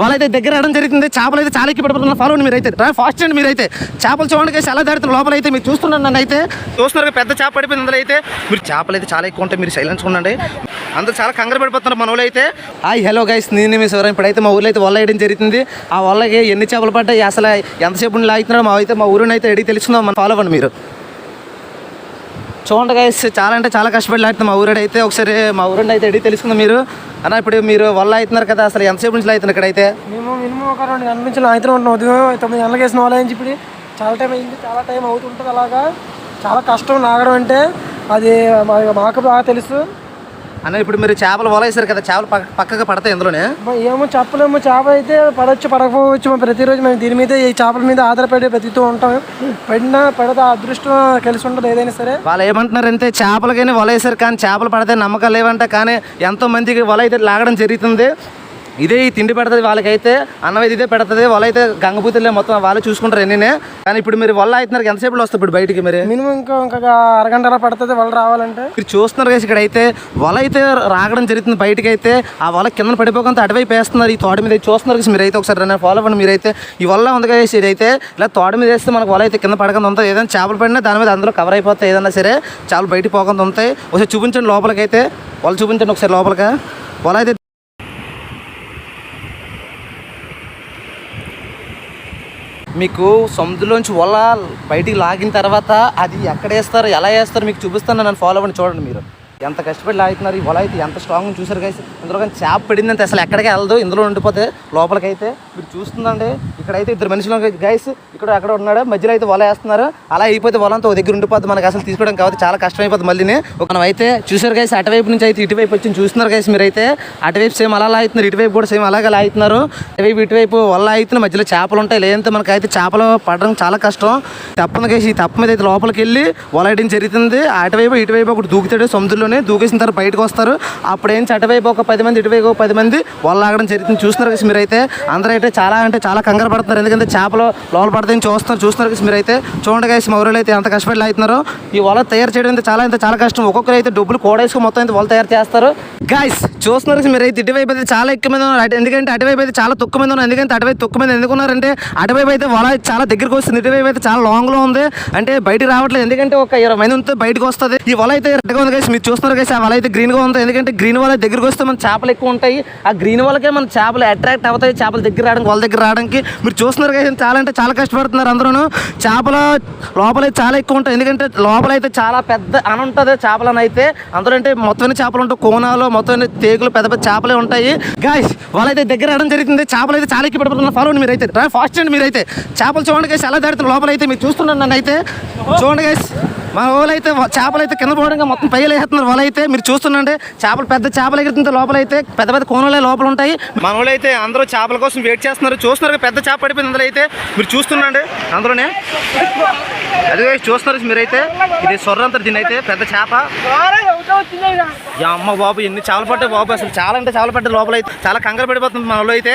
వాళ్ళైతే దగ్గర రావడం జరుగుతుంది చేపలు అయితే చాలా ఎక్కి పడిపోతున్నారు. ఫాలో మీరైతే. ఫాస్ట్ అండి మీరైతే. చేపలు చూడండి చాలా ఎలా దాడుతున్న లోపల అయితే మీరు చూస్తున్నారు నన్ను అయితే. చూస్తున్నారు పెద్ద చేప పడిపోయింది అందులో అయితే. మీరు చేపలు అయితే చాలా ఎక్కువ ఉంటాయి మీరు సైలెన్స్ ఉండండి. అందరూ చాలా కంగారు పడిపోతున్నారు మన ఊళ్ళో అయితే. హాయ్ హలో గైస్ నేను మీ శివరాం. ఇప్పుడైతే మా ఊర్లో అయితే వల్ల వేయడం జరుగుతుంది ఆ వల్లకి ఎన్ని చేపలు పడ్డాయి? అసలు ఎంతసేపు నుండి లాగుతున్నారో మా అయితే మా ఊరిని అయితే అడిగి తెలుసుకుందాం. మన ఫాలో అవ్వండి మీరు. చూడండి గైస్ చాలా అంటే చాలా కష్టపడి లాడుతుంది మా ఊరేడు అయితే ఒకసారి మా ఊరండి అయితే అడిగి తెలుసుకుందాం మీరు. అన్న ఇప్పుడు మీరు వల్ల అవుతున్నారు కదా అసలు ఎంతసేపు నుంచి అవుతున్నారు ఇక్కడ అయితే మేము మినిమం ఒక రెండు గంటల నుంచి లాగుతూనే ఉంటున్నాం. ఉదయం తొమ్మిది గంటలకు వేసిన వాళ్ళు ఇప్పుడు చెప్పి చాలా టైం అయింది. చాలా టైం అవుతుంటుంది అలాగా. చాలా కష్టం లాగడం అంటే. అది మా- మాకు బాగా తెలుసు. అన్న ఇప్పుడు మీరు చేపలు వల వేసారు కదా చేపలు పక్క పక్కగా పడతాయి ఇందులోనే. ఏమో చెప్పలేము చేప అయితే పడవచ్చు పడకపోవచ్చు మేము ప్రతిరోజు మేము దీని మీద ఈ చేపల మీద ఆధారపడి బతుకుతూ ఉంటాం. పడినా పడితే అదృష్టం కలిసి ఉండదు ఏదైనా సరే. వాళ్ళు ఏమంటున్నారంటే చేపలు కానీ వల వేసారు కానీ చేపలు పడితే నమ్మకాలు లేవంట కానీ ఎంతో మందికి వల అయితే లాగడం జరుగుతుంది. ఇదే ఈ తిండి పెడుతుంది వాళ్ళకైతే అన్నం ఇదే పెడుతుంది వల అయితే గంగపూతులే మొత్తం వాళ్ళే చూసుకుంటారు ఎన్నినే. కానీ ఇప్పుడు మీరు వల్ల అవుతున్నారు ఎంతసేపు వస్తుంది ఇప్పుడు బయటికి మరి? మినిమం ఇంకా అరగంట అలా పడుతుంది వాళ్ళు రావాలంటే. మీరు చూస్తున్నారు కదా ఇక్కడ అయితే వల అయితే రాగడం జరుగుతుంది బయటకి అయితే ఆ వల కింద పడిపోకుండా అటువైపు వేస్తున్నారు ఈ తోట మీద చూస్తున్నారు కదా మీరైతే ఒకసారి నన్ను ఫాలో అవ్వండి మీరైతే. ఈ వల్ల ఉంది కదా ఇది అయితే ఇలా తోట మీద వేస్తే మనకు వల అయితే కింద పడకుండా ఉంటుంది. ఏదైనా చేపలు పడినా దాని మీద అందులో కవర్ అయిపోతాయి ఏదైనా సరే చేపలు బయటికి పోకుండా ఉంటాయి. ఒకసారి చూపించండి లోపలికైతే వాళ్ళు చూపించండి ఒకసారి లోపలికి. వల అయితే మీకు సముద్రంలోంచి వల బయటికి లాగిన తర్వాత అది ఎక్కడ వేస్తారు ఎలా వేస్తారు మీకు చూపిస్తాను నన్ను ఫాలో అవ్వండి చూడండి మీరు. ఎంత కష్టపడి లాగుతున్నారు ఈ వల అయితే ఎంత స్ట్రాంగ్ చూసారు గైస్ ఇందులో కానీ చేప పడిందంటే అసలు ఎక్కడికి వెళ్ళదు ఇందులో ఉండిపోతే లోపలికైతే మీరు చూస్తుందండి. ఇక్కడైతే ఇద్దరు మనుషులు గైస్ ఇక్కడ అక్కడ ఉన్నాడు. మధ్యలో అయితే వల వేస్తున్నారు. అలా అయిపోతే వలంతా ఒక దగ్గర ఉండిపోద్ది మనకి అసలు తీసుకోవడం కాబట్టి చాలా కష్టం అయిపోతుంది మళ్ళీ మనం అయితే చూసారు గైస్ అటువైపు నుంచి అయితే ఇటువైపు వచ్చి చూస్తున్నారు గైస్ మీరైతే. అటువైపు సేమ్ అలా లాగుతున్నారు ఇటువైపు కూడా సేమ్ అలాగే లాగుతున్నారు. ఇటువైపు ఇటువైపు వల్ల అవుతున్న మధ్యలో చేపలు ఉంటాయి. లేదంటే మనకైతే చేపలు పడడం చాలా కష్టం. తప్పని కేసి ఈ తప్ప మీద అయితే లోపలికి వెళ్ళి వలయడం జరుగుతుంది. అటువైపు ఇటువైపు ఒకటి దూకుతాడు సముద్రంలోనే. దూకేసిన తర్వాత బయటకు వస్తారు. అప్పుడు అటువైపు ఒక పది మంది ఇటువైపు ఒక పది మంది వల్ల ఆగడం జరుగుతుంది. చూస్తున్నారు కదా మీరైతే. అందరూ అయితే చాలా అంటే చాలా కంగారు పడుతున్నారు. ఎందుకంటే చేపలు లోపల పడతాయని చూస్తున్నారు? చూస్తున్నారు కదా మీరైతే. చూడండి గైస్ మా ఊరిలో అయితే ఎంత కష్టపడి అవుతున్నారు ఈ వల తయారు చేయడం అయితే చాలా అయితే చాలా కష్టం. ఒక్కొక్కరు అయితే డబ్బులు కోడేసుకుని మొత్తం అయితే వల తయారు చేస్తారు. గైస్ చూస్తున్నారు కదా మీరైతే ఇటువైపు అయితే చాలా ఎక్కువ మీద ఉన్నారు. ఎందుకంటే అటువైపు అయితే చాలా తక్కువ మీద ఉన్నారు. ఎందుకంటే అటువైపు తక్కువ మీద ఎందుకున్నారంటే అటువైపు అయితే వల చాలా దగ్గరికి వస్తుంది. ఇటువైపు అయితే చాలా లాంగ్లో ఉంది. అంటే బయటికి రావట్లేదు. ఎందుకంటే ఒక ఇరవై మంది ఉంటే బయటకు వస్తుంది. ఈ వల అయితే రెడ్గా ఉంది గైస్ మీరు చూస్తున్నారు గైస్ ఆ వల అయితే గ్రీన్గా ఉంది. ఎందుకంటే గ్రీన్ వల దగ్గరికి వస్తే మన చేపలు ఎక్కువ ఉంటాయి. ఆ గ్రీన్ వలకే మన చేపలు అట్రాక్ట్ అవుతాయి. చేపల దగ్గర రావడానికి వాళ్ళ దగ్గర రావడానికి. మీరు చూస్తున్నారు గైస్ చాలా అంటే చాలా కష్టం. కష్టపడుతున్నారు అందరూ చేపల లోపల అయితే చాలా ఎక్కువ ఉంటాయి. ఎందుకంటే లోపల అయితే చాలా పెద్ద అని ఉంటుంది చేపలను అయితే అందులో అంటే మొత్తం అన్ని చేపలు ఉంటాయి. కోనాలు మొత్తం అన్ని తేగులు పెద్ద పెద్ద చేపలే ఉంటాయి. గాయస్ వాళ్ళైతే దగ్గర రావడం జరుగుతుంది చేపలు అయితే చాలా ఎక్కువ పడిపోతున్నారు. ఫాలో అయితే ఫాస్ట్ అండి మీరైతే. చేపలు చూడండి గైస్ ఎలా దాడుతుంది లోపల అయితే మీరు చూస్తున్నాను నన్ను అయితే చూడండి గైస్ మన వాళ్ళైతే చేపలైతే చేపలు అయితే కింద పోవడంగా మొత్తం పైలు వేస్తున్నారు. మీరు చూస్తుండే చేపలు పెద్ద చేపలు ఎగురుతుంది లోపల అయితే పెద్ద పెద్ద కోనలే లోపల ఉంటాయి. మన అయితే అందరూ చేపల కోసం వెయిట్ చేస్తున్నారు. చూస్తున్నారు పెద్ద చేప పడిపోయింది అందులో అయితే మీరు చూస్తుండండి అందులోనే. అదే చూస్తున్నారు మీరైతే. ఇది సొర్రంత దీని అయితే పెద్ద చేప. అమ్మ బాబు ఎన్ని చేపలు పట్టాయి బాబు అసలు చాలా అంటే చేపలు పట్టే లోపల అయితే చాలా కంగారు పడిపోతుంది మన అయితే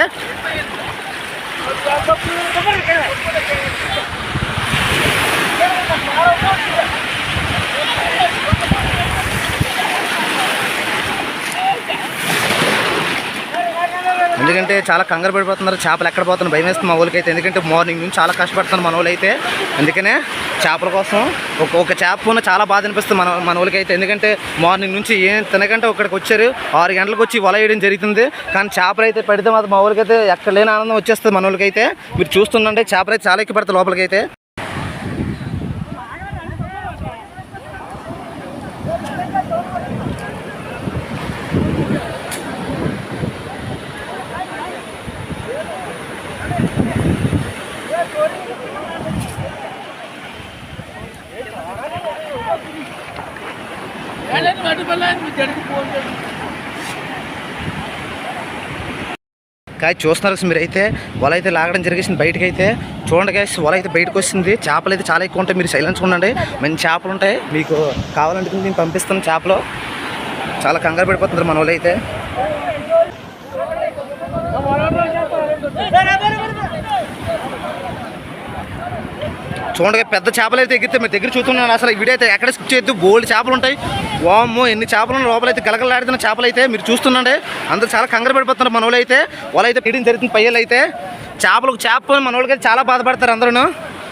ఎందుకంటే చాలా కంగారు పడిపోతున్నారు చేపలు ఎక్కడ పోతున్నారు భయం వేస్తుంది మా వాళ్ళకైతే అయితే ఎందుకంటే మార్నింగ్ నుంచి చాలా కష్టపడుతున్నారు మన వాళ్ళైతే అందుకనే చేపల కోసం ఒక ఒక చేప ఉన్న చాలా బాధ అనిపిస్తుంది మన మన వాళ్ళకైతే ఎందుకంటే మార్నింగ్ నుంచి ఏం తినకంటే ఒకడికి వచ్చారు. ఆరు గంటలకు వచ్చి వల వేయడం జరుగుతుంది. కానీ చేపలు అయితే పెడితే మాత్రం మా వాళ్ళకైతే ఎక్కడ లేని ఆనందం వచ్చేస్తుంది మన వాళ్ళకైతే మీరు చూస్తుందంటే చేపలు అయితే చాలా ఎక్కిపడతారు లోపలికైతే. కాయ చూస్తున్నారు మీరు అయితే వల అయితే లాగడం జరిగేసింది బయటకు అయితే చూడండి గాయస్ వల అయితే బయటకు వస్తుంది. చేపలు అయితే చాలా ఎక్కువ ఉంటాయి. మీరు సైలెన్స్ ఉండండి మంచి చేపలు ఉంటాయి. మీకు కావాలంటే నేను పంపిస్తాను చేపలు. చాలా కంగారు పడిపోతుంది మన వాళ్ళు అయితే చూడండి పెద్ద చేపలు అయితే ఎగిరితే మీరు దగ్గర చూస్తున్నాను. అసలు వీడియో అయితే ఎక్కడ స్కిప్ చేయొద్దు. బోల్డ్ చేపలు ఉంటాయి. వామ్మో ఎన్ని చేపలు లోపలైతే లోపల అయితే గలగలాడుతున్న చేపలు అయితే మీరు చూస్తుండండి. అందరూ చాలా కంగారు పడిపోతున్నారు మన వాళ్ళు అయితే. వాళ్ళు అయితే జరుగుతుంది పయ్యలు అయితే. చేపలు చేపలు మన వాళ్ళకైతే చాలా బాధపడతారు అందరూ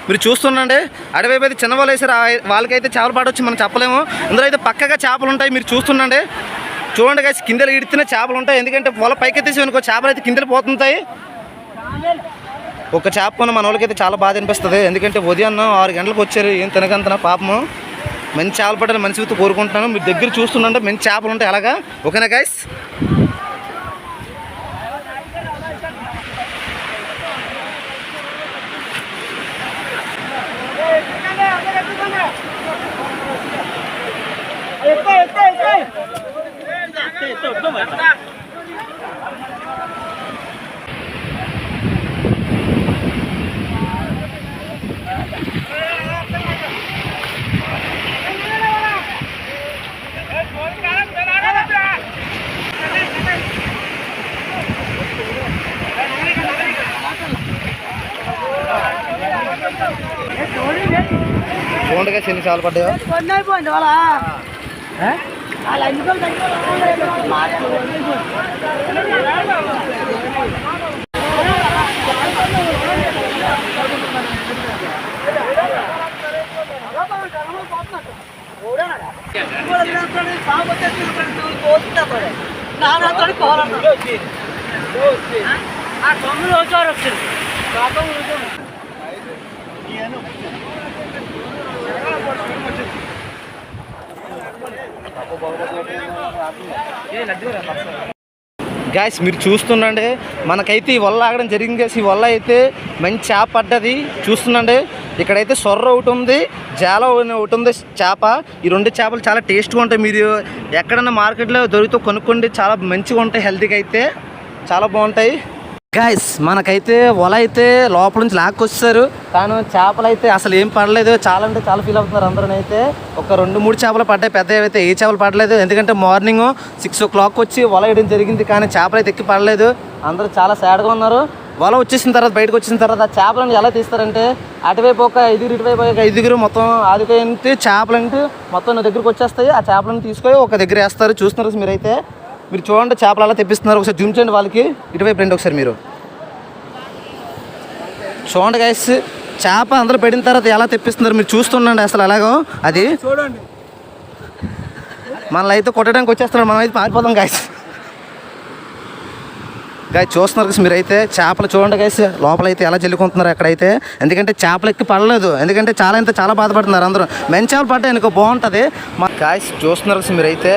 మీరు చూస్తుండండి. అడవి అయితే చిన్న వాళ్ళు వేసారు. వాళ్ళకైతే చేపలు పడవచ్చు మనం చెప్పలేము. ఇందులో అయితే పక్కగా చేపలు ఉంటాయి. మీరు చూస్తుండండి. చూడండి కాసి కిందలు ఇడితేనే చేపలు ఉంటాయి. ఎందుకంటే వల పైకి ఎత్తేసి అనుకో చేపలు అయితే కిందలు పోతుంటాయి. ఒక చేపకున్న మన వాళ్ళకైతే చాలా బాధ అనిపిస్తుంది. ఎందుకంటే ఉదయం ఆరు గంటలకు వచ్చారు. ఏం తినకంతన పాపము. మంచి చేపలు పట్టాలి మంచి కోరుకుంటున్నాను. మీరు దగ్గర చూస్తుండే మంచి చేపలు ఉంటాయి. అలాగా ఓకేనా గైస్ guys ఎన్ని చేపలు పడ్డాయో ఆ తొమ్మిది వచ్చారు వచ్చింది గాయస్ మీరు చూస్తుండండి మనకైతే ఈ వల్ల ఆగడం జరిగింది guys. ఈ వల్ల అయితే మంచి చేప పడ్డది. చూస్తుండండి ఇక్కడైతే సొర్ర ఒకటి ఉంది జాల ఒకటి ఉంది చేప. ఈ రెండు చేపలు చాలా టేస్ట్గా ఉంటాయి. మీరు ఎక్కడన్నా మార్కెట్లో దొరికితే కొనుక్కోండి. చాలా మంచిగా ఉంటాయి హెల్తీగా అయితే. చాలా బాగుంటాయి. గాయస్ మనకైతే వల అయితే లోపల నుంచి లాక్కొచ్చారు కానీ చేపలు అయితే అసలు ఏం పడలేదు. చాలా అంటే చాలా ఫీల్ అవుతున్నారు అందరూ అయితే ఒక రెండు మూడు చేపలు పడ్డాయి. పెద్ద అయితే ఏ చేపలు పడలేదు. ఎందుకంటే మార్నింగ్ సిక్స్ ఓ క్లాక్ వచ్చి వల వేయడం జరిగింది కానీ చేపలు అయితే ఎక్కి పడలేదు. అందరూ చాలా సాడ్గా ఉన్నారు. వల వచ్చేసిన తర్వాత బయటకు వచ్చిన తర్వాత ఆ చేపలను ఎలా తీస్తారంటే అటువైపు ఒక ఐదుగురు ఇటువైపు ఒక ఐదుగురు మొత్తం ఆదుకుంటే చేపలు అంటే మొత్తం నా దగ్గరికి వచ్చేస్తాయి. ఆ చేపలను తీసుకొని ఒక దగ్గర వేస్తారు. చూస్తున్నారు మీరైతే. మీరు చూడండి చేపలు అలా తెప్పిస్తున్నారు. ఒకసారి జూమ్ చేయండి వాళ్ళకి. ఇటువైపు రండి ఒకసారి మీరు. చూడండి గైస్ చేప అందరూ పెట్టిన తర్వాత ఎలా తెప్పిస్తున్నారు మీరు చూస్తుండండి అసలు ఎలాగో. అది చూడండి. మనల్ని అయితే కొట్టడానికి వచ్చేస్తున్నారు మనం అయితే పారిపోదాం గాయస్ గాయ చూస్తున్నారు కదా మీరైతే చేపలు చూడండి గైస్ లోపల అయితే ఎలా జల్లుకుంటున్నారు అక్కడైతే ఎందుకంటే చేపలు ఎక్కి పడలేదు. ఎందుకంటే చాలా అయితే చాలా బాధపడుతున్నారు అందరూ. మంచి చేపలు పడ్డాయి అనుకో బాగుంటుంది. మా గాయస్ చూస్తున్నారు కదా మీరైతే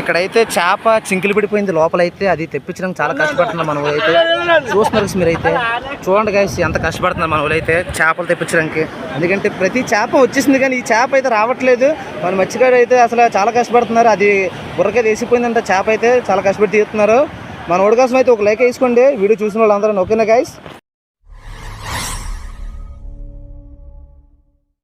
ఇక్కడైతే చేప చింకిలు పడిపోయింది. లోపలైతే అది తెప్పించడానికి చాలా కష్టపడుతున్నాం మన ఊరైతే. చూస్తున్నారు మీరైతే. చూడండి గాయస్ ఎంత కష్టపడుతున్నారు మన ఊరైతే చేపలు తెప్పించడానికి. ఎందుకంటే ప్రతి చేప వచ్చేసింది కానీ ఈ చేప అయితే రావట్లేదు. మన మత్స్యకారు అయితే అసలు చాలా కష్టపడుతున్నారు. అది బుర్రకే వేసిపోయిందంట. చేప అయితే చాలా కష్టపడి తీస్తున్నారు మన ఓడి కోసం అయితే ఒక లైక్ వేసుకోండి. వీడియో చూసిన వాళ్ళందరూ ఓకేనా గాయస్